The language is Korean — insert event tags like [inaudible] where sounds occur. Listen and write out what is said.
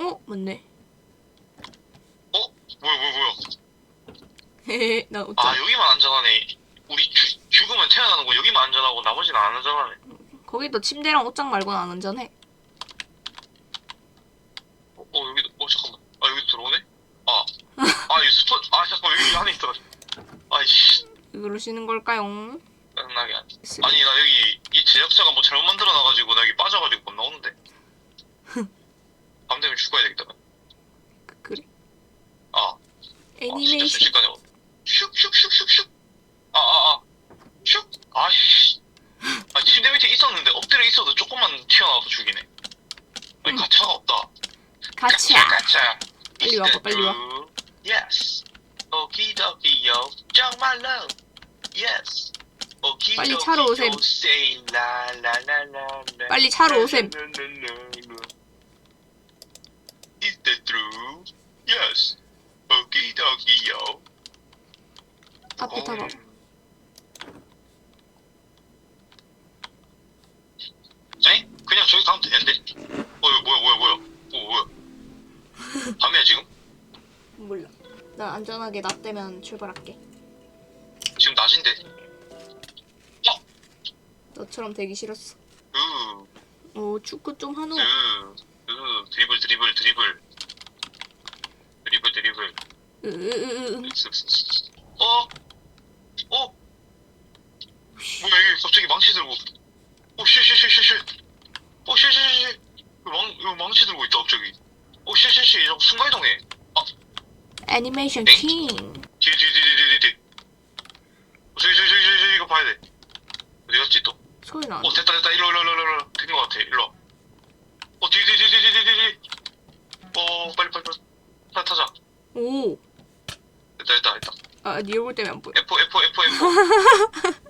어 맞네. 어? 뭐야 뭐야 뭐야 헤헤 나 웃자. 아 여기만 안전하네 우리 죽 죽으면 태어나는 거 여기만 안전하고 나머지는 안 안전하네 거기도 침대랑 옷장 말고는 안 안전해. 어, 어 여기 어 잠깐만 아 여기 들어오네? 아아 여기 스폰 아 잠깐만 여기 안에 있어 아이씨 왜 그러시는 걸까요? 짜증나게 아니 나 여기 이 제작자가 뭐 잘못 만들어 놔가지고 나 여기 빠져가지고 못 나오는데 밤 되면 죽어야 되겠다 그- 그래. 아 아, 진짜 애니메이션. 순식간에 슉슉슉슉슉 아 아 아 슉 아씨 아 침대 밑에 있었는데 엎드려 있어도 조금만 튀어나와도 죽이네 아니 음. 가차가 없다 가차. 가차 빨리 와봐, 빨리 와. 예스 오키도키요 정말로 오키도키 빨리 차로 오셈. 빨리 차로 오셈. Is that true? Yes. 오키도키요 앞에 타봐. 에? 그냥 저기 가면 되는데? 어, 이거 뭐야, 뭐야, 뭐야. 어, 뭐야. 밤이야, 지금? 몰라. 나 안전하게 나 때면 출발할게. 지금 낮인데? 너처럼 되기 싫었어. 으, 오 축구 좀 하노. 으, 으, 드리블, 드리블, 드리블. 드리블, 드리블. 으으으으. 어? 어? 뭐야, 이게 갑자기 망치 들고. 오, 쉣, 쉣, 쉣, 쉣, 쉣. 오, 쉣, 쉣, 쉣, 쉣. 이거 망, 망치 들고 있다, 갑자기. 오, 쉣, 쉣, 쉣. 이거 순간 이동해. 애니메이션 엥? 킹. 어, 저기, 저기, 저기, 저기, 이거 봐야 돼. 어디 갔지, 또? 소리 나. 어 됐다 됐다 일로 일로 일로 일로 일로 된것 같아 일로 와. 어뒤뒤뒤뒤뒤 뒤뒤 어 빨리 빨리 빨리 타 타자 오. 됐다 됐다 됐다 아네 얼굴 때문에 안 보여. F F F F [laughs]